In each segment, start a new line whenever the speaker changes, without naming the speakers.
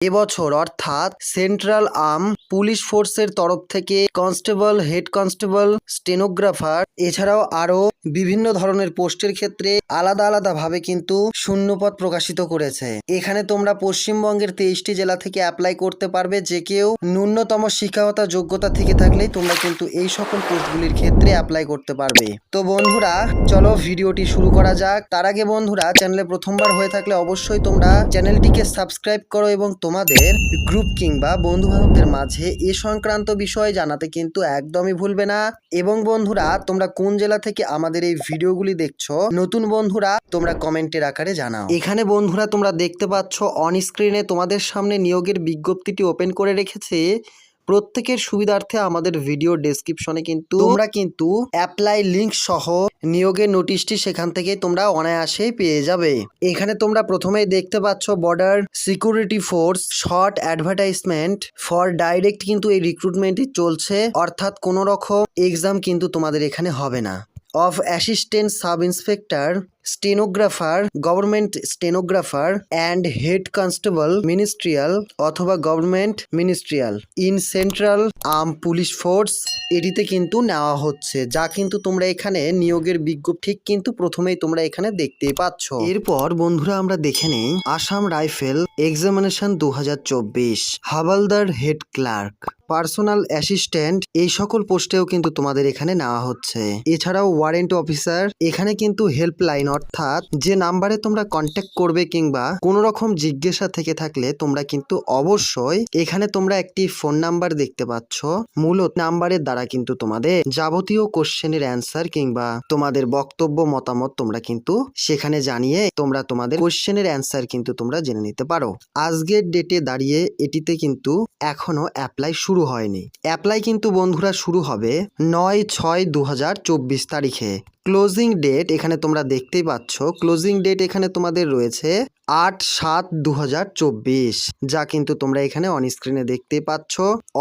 এবছর অর্থাৎ central arm police ফোর্সের তরফ থেকে কনস্টেবল, হেড কনস্টেবল, স্টেনোগ্রাফার, এছাড়াও আরও বিভিন্ন ধরনের পোস্টের ক্ষেত্রে আলাদা আলাদাভাবে কিন্তু শূন্যপদ প্রকাশিত করেছে। এখানে তোমরা পশ্চিমবঙ্গের তেইশটি জেলা থেকে অ্যাপ্লাই করতে পারবে, যে কেউ ন্যূনতম শিক্ষাগত যোগ্যতা থেকে থাকলেই তোমরা কিন্তু এই সকল পোস্টগুলির ক্ষেত্রে অ্যাপ্লাই করতে পারবে। তো বন্ধুরা, চলো ভিডিওটি শুরু করা যাক। তার আগে বন্ধুরা, চ্যানেলে প্রথমবার হয়ে থাকলে অবশ্যই তোমরা চ্যানেলটিকে সাবস্ক্রাইব করো এবং তোমাদের গ্রুপ কিংবা বন্ধু বান্ধবদের মাঝে এ সংক্রান্ত বিষয় জানাতে কিন্তু একদমই ভুলবে না। এবং বন্ধুরা, তোমরা কোন জেলা থেকে আমাদের এই ভিডিওগুলি দেখছ, নতুন বন্ধুরা, তোমরা কমেন্টের আকারে জানাও। এখানে বন্ধুরা, তোমরা দেখতে পাচ্ছ অন স্ক্রিনে তোমাদের সামনে নিয়োগের বিজ্ঞপ্তিটি ওপেন করে রেখেছে। প্রত্যেকের সুবিধার্থে আমাদের ভিডিও ডেসক্রিপশনে কিন্তু তোমরা কিন্তু অ্যাপ্লাই লিঙ্ক সহ নিয়োগের নোটিশটি সেখান থেকে তোমরা অনায়াসেই পেয়ে যাবে। এখানে তোমরা প্রথমেই দেখতে পাচ্ছ border security force short advertisement for direct কিন্তু এই রিক্রুটমেন্টটি চলছে, অর্থাৎ কোনো রকম এক্সাম কিন্তু তোমাদের এখানে হবে না। Of assistant sub inspector stenographer government stenographer and head constable ministerial অথবা government ministerial in central arm police force এটিতে কিন্তু নেওয়া হচ্ছে, যা কিন্তু তোমরা এখানে নিয়োগের বিজ্ঞপ্তি ঠিক কিন্তু প্রথমেই তোমরা এখানে দেখতেই পাচ্ছ। এরপর বন্ধুরা আমরা দেখে নেই, আসাম রাইফেল এক্সামিনেশন দু হাজার চব্বিশ, havaldar head clerk. Personal assistant এই সকল পোস্টেও কিন্তু তোমাদের এখানে নেওয়া হচ্ছে। এছাড়াও ওয়ারেন্ট অফিসার, এখানে কিন্তু হেল্পলাইন অর্থাৎ যে নাম্বারে তোমরা কন্ট্যাক্ট করবে কিংবা কোনো রকম জিজ্ঞাসা থেকে থাকলে তোমরা কিন্তু অবশ্যই এখানে তোমরা একটি ফোন নাম্বার দেখতে পাচ্ছ। মূলত নাম্বারের দ্বারা কিন্তু তোমাদের যাবতীয় কোশ্চেনের অ্যান্সার কিংবা তোমাদের বক্তব্য মতামত তোমরা কিন্তু সেখানে জানিয়ে তোমরা তোমাদের কোশ্চেনের অ্যান্সার কিন্তু তোমরা জেনে নিতে পারো। আজকের ডেটে দাঁড়িয়ে এটিতে কিন্তু এখনও অ্যাপ্লাই শুরু হয়নি। অ্যাপ্লাই কিন্তু বন্ধুরা শুরু হবে নয় ছয় দু তারিখে। ক্লোজিং ডেট এখানে তোমরা দেখতেই পাচ্ছ। ক্লোজিং ডেট এখানে তোমাদের রয়েছে আট সাত দু যা কিন্তু তোমরা এখানে অন স্ক্রিনে দেখতেই পাচ্ছ।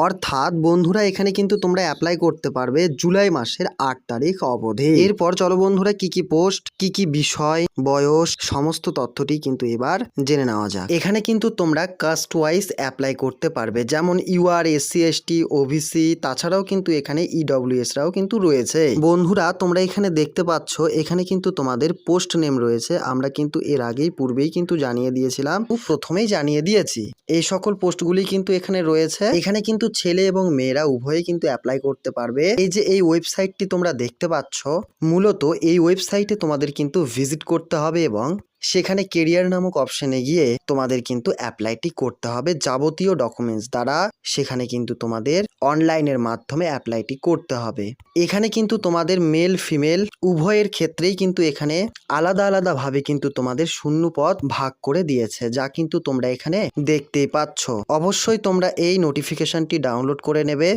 অর্থাৎ বন্ধুরা, এখানে কিন্তু তোমরা অ্যাপ্লাই করতে পারবে জুলাই মাসের আট তারিখ অবধি। এরপর চলো বন্ধুরা, কি কি পোস্ট কি কি বিষয়, বয়স, সমস্ত তথ্যটি কিন্তু এবার জেনে নেওয়া যাক। এখানে কিন্তু তোমরা কাস্ট ওয়াইজ অ্যাপ্লাই করতে পারবে, যেমন ইউআর এসসি এসটি ওবিসি তাছাড়াও কিন্তু এখানে ইডব্লিউএস রাও কিন্তু রয়েছে। বন্ধুরা, তোমরা এখানে দেখতে পাচ্ছ, এখানে কিন্তু তোমাদের পোস্ট নেম রয়েছে। আমরা কিন্তু এর আগেই, পূর্বেই কিন্তু জানিয়ে দিয়েছিলাম। প্রথমেই জানিয়ে দিয়েছি, এই সকল পোস্টগুলি কিন্তু এখানে রয়েছে। এখানে কিন্তু ছেলে এবং মেয়েরা উভয়ে কিন্তু অ্যাপ্লাই করতে পারবে। এই যে এই ওয়েবসাইটটি তোমরা দেখতে পাচ্ছ, মূলত এই ওয়েবসাইটে তোমাদের কিন্তু ভিজিট করতে হবে এবং সেখানে কেরিয়ার নামক অপশনে গিয়ে তোমাদের কিন্তু অ্যাপ্লাইটি করতে হবে যাবতীয় ডকুমেন্টস দ্বারা। সেখানে কিন্তু তোমাদের অনলাইনের মাধ্যমে অ্যাপ্লাইটি করতে হবে। এখানে কিন্তু তোমাদের মেল ফিমেল উভয়ের ক্ষেত্রেই কিন্তু এখানে আলাদা আলাদাভাবে কিন্তু তোমাদের শূন্য পদ ভাগ করে দিয়েছে, যা কিন্তু তোমরা এখানে দেখতেই পাচ্ছ। অবশ্যই তোমরা এই নোটিফিকেশনটি ডাউনলোড করে নেবে।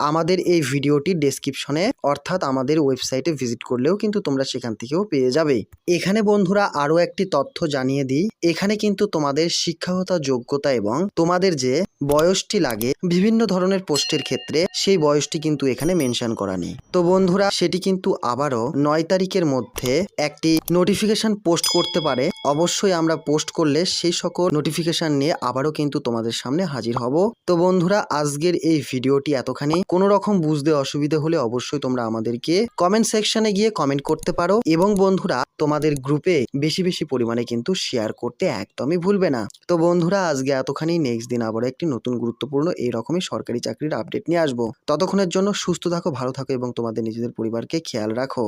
আমাদের এই ভিডিওটি ডেসক্রিপশনে অর্থাৎ আমাদের ওয়েবসাইটে ভিজিট করলেও কিন্তু তোমরা সেখান থেকেও পেয়ে যাবে। এখানে বন্ধুরা আরও একটি তথ্য জানিয়ে দিই। এখানে কিন্তু তোমাদের শিক্ষাগত যোগ্যতা এবং তোমাদের যে বয়সটি লাগে, বিভিন্ন ধরনের পোস্টের ক্ষেত্রে সেই বয়সটি কিন্তু এখানে মেনশন করা নেই। তো বন্ধুরা, সেটি কিন্তু আবারও নয় তারিখের মধ্যে একটি নোটিফিকেশন পোস্ট করতে পারে। অবশ্যই আমরা পোস্ট করলে সেই সকল নোটিফিকেশন নিয়ে আবারও কিন্তু তোমাদের সামনে হাজির হব। তো বন্ধুরা, আজকের এই ভিডিওটি এতখানি। কোনো রকম বুঝতে অসুবিধা হলে অবশ্যই তোমরা আমাদেরকে কমেন্ট সেকশনে গিয়ে কমেন্ট করতে পারো। এবং বন্ধুরা, তোমাদের গ্রুপে বেশি বেশি পরিমাণে কিন্তু শেয়ার করতে একদমই ভুলবে না। তো বন্ধুরা, আজকে এতখানি। নেক্সট দিন আবার একটি নতুন গুরুত্বপূর্ণ এই রকমই সরকারি চাকরির আপডেট নিয়ে আসব। ততক্ষণের জন্য সুস্থ থাকো, ভালো থাকো এবং তোমাদের নিজেদের পরিবারকে খেয়াল রাখো।